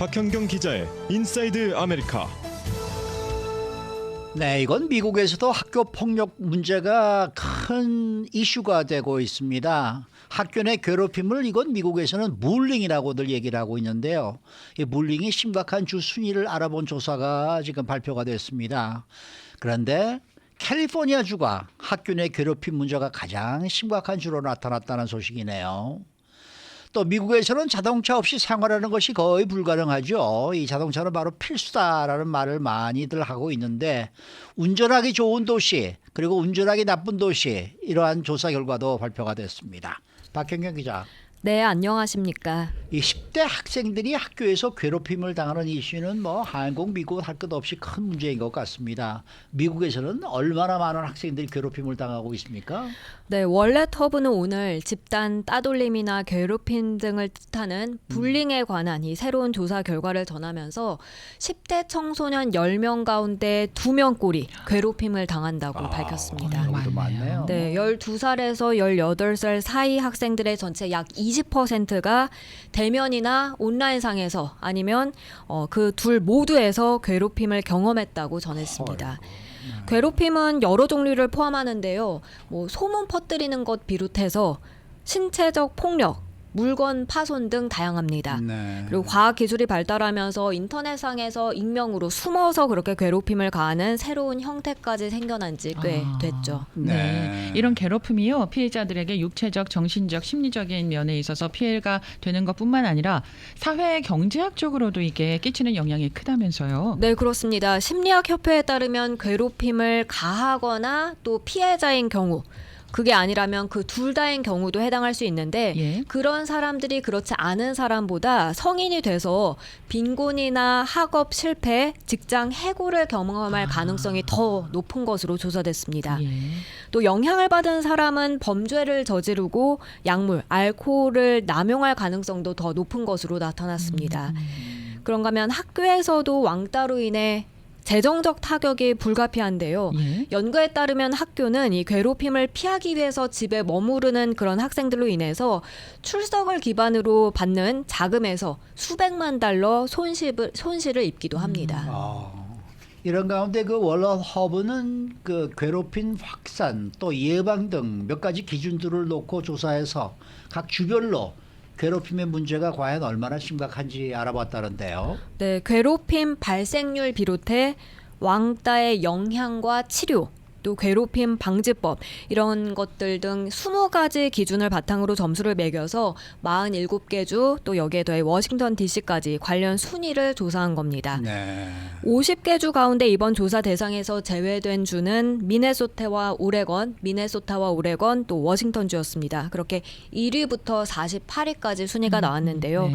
박현경 기자의 인사이드 아메리카. 네, 이건 미국에서도 학교 폭력 문제가 큰 이슈가 되고 있습니다. 학교 내 괴롭힘을 이건 미국에서는 물링이라고들 얘기를 하고 있는데요. 이 물링이 심각한 주 순위를 알아본 조사가 지금 발표가 됐습니다. 그런데 캘리포니아 주가 학교 내 괴롭힘 문제가 가장 심각한 주로 나타났다는 소식이네요. 또 미국에서는 자동차 없이 생활하는 것이 거의 불가능하죠. 이 자동차는 바로 필수다라는 말을 많이들 하고 있는데 운전하기 좋은 도시 그리고 운전하기 나쁜 도시 이러한 조사 결과도 발표가 됐습니다. 박현경 기자. 네, 안녕하십니까. 이 10대 학생들이 학교에서 괴롭힘을 당하는 이슈는 뭐 한국, 미국 할 것 없이 큰 문제인 것 같습니다. 미국에서는 얼마나 많은 학생들이 괴롭힘을 당하고 있습니까? 네, 원래 터브는 오늘 집단 따돌림이나 괴롭힘 등을 뜻하는 불링에 관한 이 새로운 조사 결과를 전하면서 10대 청소년 10명 가운데 2명꼴이 괴롭힘을 당한다고 밝혔습니다. 경우도 많네요. 네, 12살에서 18살 사이 학생들의 전체 약 20%가 대면이나 온라인상에서 아니면 어, 그 둘 모두에서 괴롭힘을 경험했다고 전했습니다. 괴롭힘은 여러 종류를 포함하는데요. 뭐 소문 퍼뜨리는 것 비롯해서 신체적 폭력, 물건 파손 등 다양합니다. 네. 그리고 과학 기술이 발달하면서 인터넷상에서 익명으로 숨어서 그렇게 괴롭힘을 가하는 새로운 형태까지 생겨난 지 꽤 아. 됐죠. 네. 네. 이런 괴롭힘이요. 피해자들에게 육체적, 정신적, 심리적인 면에 있어서 피해가 되는 것뿐만 아니라 사회 경제학적으로도 이게 끼치는 영향이 크다면서요. 네, 그렇습니다. 심리학 협회에 따르면 괴롭힘을 가하거나 또 피해자인 경우 그게 아니라면 그 둘 다인 경우도 해당할 수 있는데 예. 그런 사람들이 그렇지 않은 사람보다 성인이 돼서 빈곤이나 학업 실패, 직장 해고를 경험할 가능성이 더 높은 것으로 조사됐습니다. 예. 또 영향을 받은 사람은 범죄를 저지르고 약물, 알코올을 남용할 가능성도 더 높은 것으로 나타났습니다. 그런가 하면 학교에서도 왕따로 인해 재정적 타격이 불가피한데요. 예. 연구에 따르면 학교는 이 괴롭힘을 피하기 위해서 집에 머무르는 그런 학생들로 인해서 출석을 기반으로 받는 자금에서 수백만 달러 손실을, 손실을 입기도 합니다. 아, 이런 가운데 그 월넛 허브는 그 괴롭힘 확산 또 예방 등 몇 가지 기준들을 놓고 조사해서 각 주별로 괴롭힘의 문제가 과연 얼마나 심각한지 알아봤다는데요. 네, 괴롭힘 발생률 비롯해 왕따의 영향과 치료, 또 괴롭힘 방지법 이런 것들 등 20가지 기준을 바탕으로 점수를 매겨서 47개 주 또 여기에 더해 워싱턴 DC까지 관련 순위를 조사한 겁니다. 네. 50개 주 가운데 이번 조사 대상에서 제외된 주는 미네소타와 오레건, 미네소타와 오레건 또 워싱턴 주였습니다. 그렇게 1위부터 48위까지 순위가 나왔는데요. 네.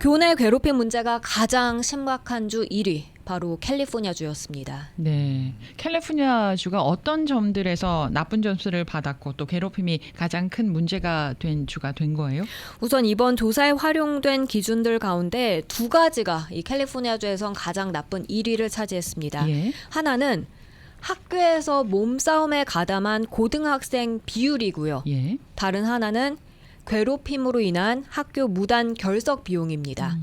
교내 괴롭힘 문제가 가장 심각한 주 1위 바로 캘리포니아 주였습니다. 네. 캘리포니아 주가 어떤 점들에서 나쁜 점수를 받았고 또 괴롭힘이 가장 큰 문제가 된 주가 된 거예요? 우선 이번 조사에 활용된 기준들 가운데 두 가지가 이 캘리포니아 주에선 가장 나쁜 1위를 차지했습니다. 예. 하나는 학교에서 몸싸움에 가담한 고등학생 비율이고요. 예. 다른 하나는 괴롭힘으로 인한 학교 무단 결석 비용입니다.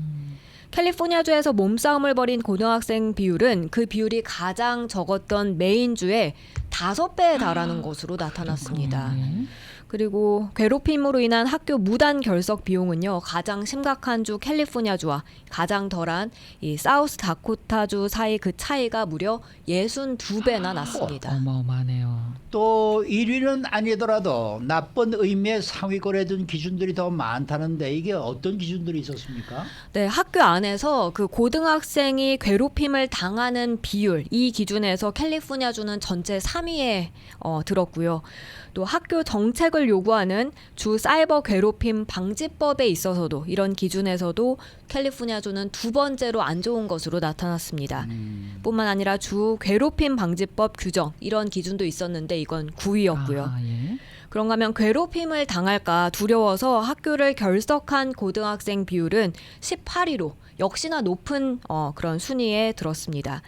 캘리포니아주에서 몸싸움을 벌인 고등학생 비율은 그 비율이 가장 적었던 메인주의 다섯 배에 달하는 것으로 나타났습니다. 예. 그리고 괴롭힘으로 인한 학교 무단 결석 비용은요 가장 심각한 주 캘리포니아주와 가장 덜한 이 사우스 다코타주 사이 그 차이가 무려 62배나 났습니다. 어마어마하네요. 또 1위는 아니더라도 나쁜 의미의 상위권에 둔 기준들이 더 많다는데 이게 어떤 기준들이 있었습니까? 네, 학교 안에서 그 고등학생이 괴롭힘을 당하는 비율 이 기준에서 캘리포니아주는 전체 3위에 어, 들었고요. 또 학교 정책을 요구하는 주 사이버 괴롭힘 방지법에 있어서도 이런 기준에서도 캘리포니아주는 두 번째로 안 좋은 것으로 나타났습니다. 뿐만 아니라 주 괴롭힘 방지법 규정 이런 기준도 있었는데 이건 9위였고요. 아, 예. 그런가 하면 괴롭힘을 당할까 두려워서 학교를 결석한 고등학생 비율은 18위로 역시나 높은 어, 그런 순위에 들었습니다.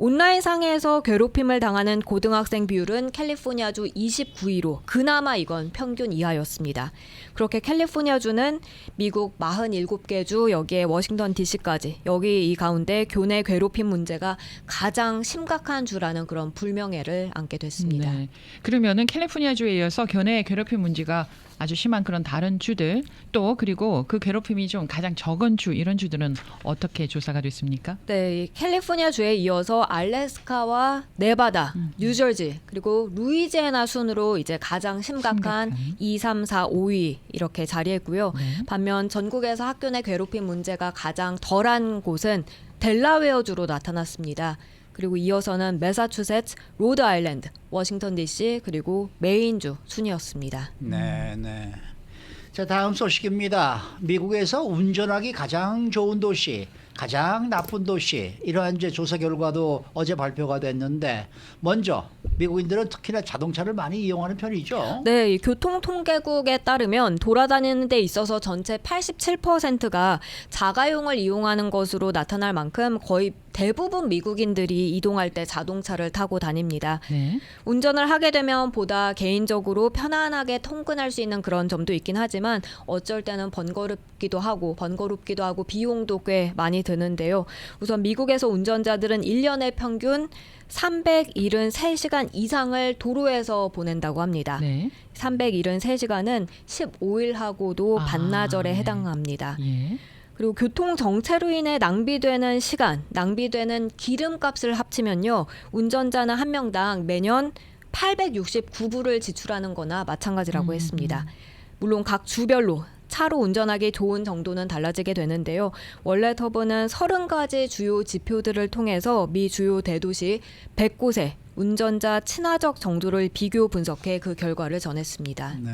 온라인상에서 괴롭힘을 당하는 고등학생 비율은 캘리포니아주 29위로 그나마 이건 평균 이하였습니다. 그렇게 캘리포니아주는 미국 47개 주 여기에 워싱턴 DC까지 여기 이 가운데 교내 괴롭힘 문제가 가장 심각한 주라는 그런 불명예를 안게 됐습니다. 네. 그러면은 캘리포니아주에 이어서 교내 괴롭힘 문제가 아주 심한 그런 다른 주들 또 그리고 그 괴롭힘이 좀 가장 적은 주 이런 주들은 어떻게 조사가 됐습니까? 네, 이 캘리포니아 주에 이어서 알래스카와 네바다, 뉴저지 그리고 루이지애나 순으로 이제 가장 심각한 심각한. 2, 3, 4, 5위 이렇게 자리했고요. 네. 반면 전국에서 학교 내 괴롭힘 문제가 가장 덜한 곳은 델라웨어 주로 나타났습니다. 그리고 이어서는 매사추세츠, 로드 아일랜드, 워싱턴 DC 그리고 메인주 순이었습니다. 네, 네. 자, 다음 소식입니다. 미국에서 운전하기 가장 좋은 도시, 가장 나쁜 도시 이러한 이제 조사 결과도 어제 발표가 됐는데 먼저 미국인들은 특히나 자동차를 많이 이용하는 편이죠. 네, 이 교통통계국에 따르면 돌아다니는 데 있어서 전체 87%가 자가용을 이용하는 것으로 나타날 만큼 거의 대부분 미국인들이 이동할 때 자동차를 타고 다닙니다. 네. 운전을 하게 되면 보다 개인적으로 편안하게 통근할 수 있는 그런 점도 있긴 하지만 어쩔 때는 번거롭기도 하고 번거롭기도 하고 비용도 꽤 많이 드는데요. 우선 미국에서 운전자들은 1년에 평균 373시간 이상을 도로에서 보낸다고 합니다. 네. 373시간은 15일하고도 아, 반나절에 네. 해당합니다. 예. 그리고 교통 정체로 인해 낭비되는 시간, 낭비되는 기름값을 합치면요. 운전자는 한 명당 매년 869불을 지출하는 거나 마찬가지라고 음, 했습니다. 물론 각 주별로 차로 운전하기 좋은 정도는 달라지게 되는데요. 원래 터브는 30가지 주요 지표들을 통해서 미 주요 대도시 100곳의 운전자 친화적 정도를 비교 분석해 그 결과를 전했습니다. 네.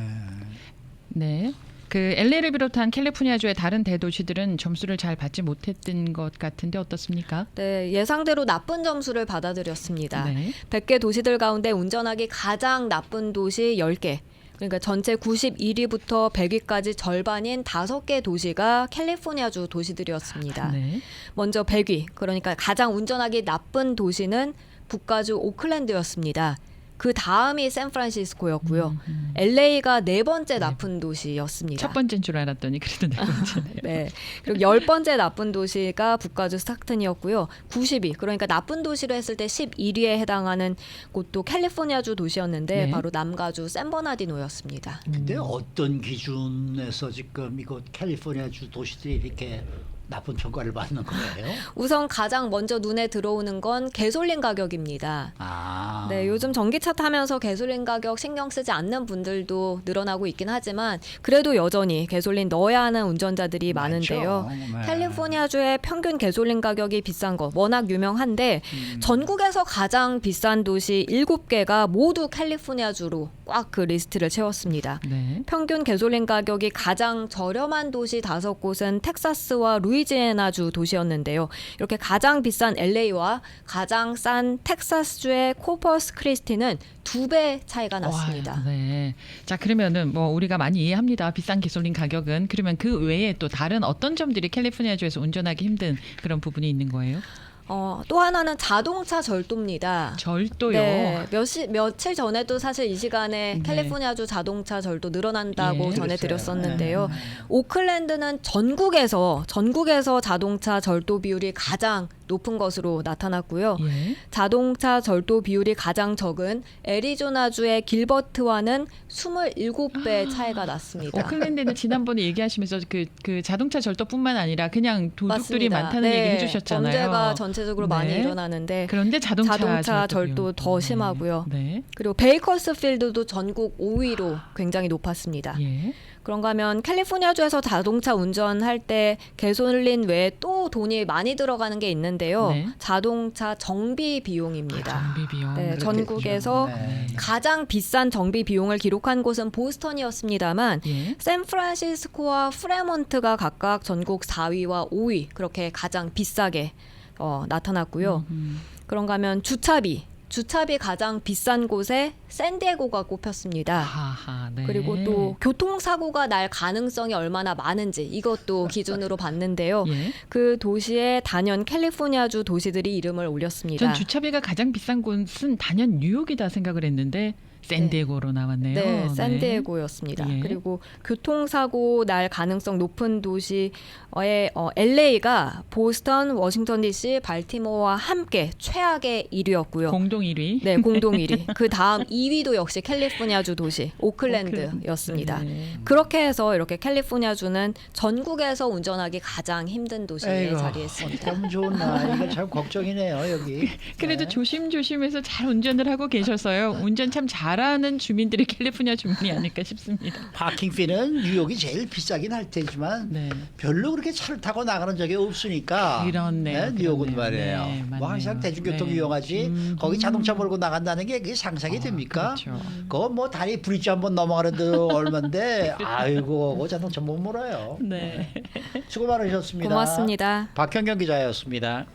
네. 그 LA를 비롯한 캘리포니아주의 다른 대도시들은 점수를 잘 받지 못했던 것 같은데 어떻습니까? 네, 예상대로 나쁜 점수를 받아들였습니다. 네. 100개 도시들 가운데 운전하기 가장 나쁜 도시 10개. 그러니까 전체 91위부터 100위까지 절반인 5개 도시가 캘리포니아주 도시들이었습니다. 네. 먼저 100위. 그러니까 가장 운전하기 나쁜 도시는 북가주 오클랜드였습니다. 그 다음이 샌프란시스코였고요. LA가 네 번째 나쁜 도시였습니다. 첫 번째인 줄 알았더니 그래도 네 번째네요. 네. 그리고 열 번째 나쁜 도시가 북가주 스타튼이었고요. 90위. 그러니까 나쁜 도시로 했을 때 11위에 해당하는 곳도 캘리포니아주 도시였는데 네. 바로 남가주 샌버나디노였습니다. 근데 어떤 기준에서 지금 이곳 캘리포니아주 도시들이 이렇게 나쁜 평가를 받는 거예요? 우선 가장 먼저 눈에 들어오는 건 개솔린 가격입니다. 아. 네, 요즘 전기차 타면서 개솔린 가격 신경 쓰지 않는 분들도 늘어나고 있긴 하지만 그래도 여전히 개솔린 넣어야 하는 운전자들이 많은데요. 많죠. 네. 캘리포니아주의 평균 개솔린 가격이 비싼 거 워낙 유명한데 음. 전국에서 가장 비싼 도시 7개가 모두 캘리포니아주로 꽉 그 리스트를 채웠습니다. 네. 평균 개솔린 가격이 가장 저렴한 도시 다섯 곳은 텍사스와 루이 지애나주 도시였는데요. 이렇게 가장 비싼 LA와 가장 싼 텍사스주의 코퍼스 크리스티는 두 배 차이가 났습니다. 와, 네. 자 그러면은 뭐 우리가 많이 이해합니다. 비싼 가솔린 가격은 그러면 그 외에 또 다른 어떤 점들이 캘리포니아주에서 운전하기 힘든 그런 부분이 있는 거예요? 어, 또 하나는 자동차 절도입니다. 절도요. 네, 몇시, 며칠 전에도 사실 이 시간에 네. 캘리포니아주 자동차 절도 늘어난다고 예. 전해드렸었는데요. 네. 오클랜드는 전국에서 전국에서 자동차 절도 비율이 가장 높은 것으로 나타났고요. 예. 자동차 절도 비율이 가장 적은 애리조나주의 길버트와는 27배 차이가 났습니다. 오클랜드는 지난번에 얘기하시면서 그, 그 자동차 절도뿐만 아니라 그냥 도둑들이 맞습니다. 많다는 네, 얘기 해주셨잖아요. 범죄가 전체적으로 많이 네. 일어나는데 그런데 자동차, 자동차 절도. 더 심하고요. 네. 그리고 베이커스필드도 전국 5위로 굉장히 높았습니다. 예. 그런가 하면 캘리포니아주에서 자동차 운전할 때 개솔린 외에 또 돈이 많이 들어가는 게 있는데요. 네. 자동차 정비 비용입니다. 정비 비용. 네. 전국에서 네. 가장 비싼 정비 비용을 기록한 곳은 보스턴이었습니다만 예. 샌프란시스코와 프레몬트가 각각 전국 4위와 5위 그렇게 가장 비싸게 어, 나타났고요. 음. 그런가 하면 주차비 주차비 가장 비싼 곳에 샌디에고가 꼽혔습니다. 하하, 네. 그리고 또 교통사고가 날 가능성이 얼마나 많은지 이것도 기준으로 봤는데요. 예. 그 도시에 단연 캘리포니아주 도시들이 이름을 올렸습니다. 전 주차비가 가장 비싼 곳은 단연 뉴욕이다 생각을 했는데 샌디에고로 나왔네요. 네, 샌디에고였습니다. 예. 그리고 교통사고 날 가능성 높은 도시의 어, LA가 보스턴, 워싱턴 DC, 발티모어와 함께 최악의 1위였고요. 공동 1위. 네, 공동 1위. 그 다음 2위도 역시 캘리포니아주 도시 오클랜드였습니다. 네. 그렇게 해서 이렇게 캘리포니아주는 전국에서 운전하기 가장 힘든 도시에 에이구, 자리했습니다. 어떡하면 좋나 이거 참 걱정이네요 여기. 그래도 네. 조심조심해서 잘 운전을 하고 계셔서요. 운전 참 잘 하는 주민들이 캘리포니아 주민이 아닐까 싶습니다. 파킹 피는 뉴욕이 제일 비싸긴 할 테지만 네. 별로 그렇게 차를 타고 나가는 적이 없으니까. 그렇네요, 뉴욕은 그렇네요. 말이에요. 네, 뭐 맞네요. 항상 대중교통 네. 이용하지 음, 거기 자동차 음. 몰고 나간다는 게 그게 상상이 아, 됩니까? 그렇죠. 그거 뭐 다리 브릿지 한번 넘어가는 데 얼마인데 아이고 그거 자동차 못 몰아요. 네. 수고 많으셨습니다. 고맙습니다. 박현경 기자였습니다.